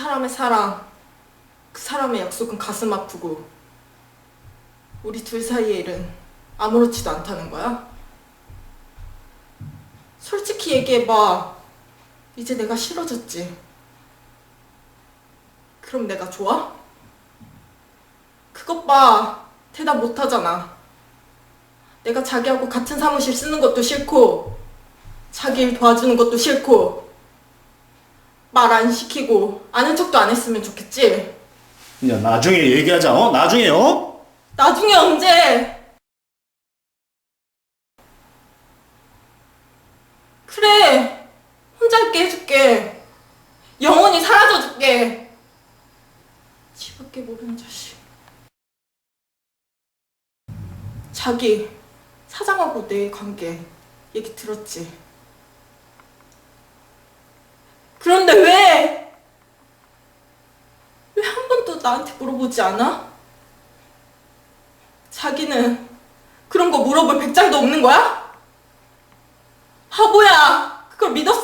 사람의 사랑, 그 사람의 약속은 가슴 아프고, 우리 둘 사이의 일은 아무렇지도 않다는 거야? 솔직히 얘기해봐. 이제 내가 싫어졌지. 그럼 내가 좋아? 그것 봐. 대답 못 하잖아. 내가 자기하고 같은 사무실 쓰는 것도 싫고, 자기 일 도와주는 것도 싫고, 말 안 시키고, 아는 척도 안 했으면 좋겠지? 야, 나중에 얘기하자, 어? 나중에, 어? 나중에 언제? 그래. 혼자 있게 해줄게. 영원히 사라져줄게. 지밖에 모르는 자식. 자기, 사장하고 내 관계 얘기 들었지? 그런데 왜? 왜 한 번도 나한테 물어보지 않아? 자기는 그런 거 물어볼 백장도 없는 거야? 바보야! 그걸 믿었어?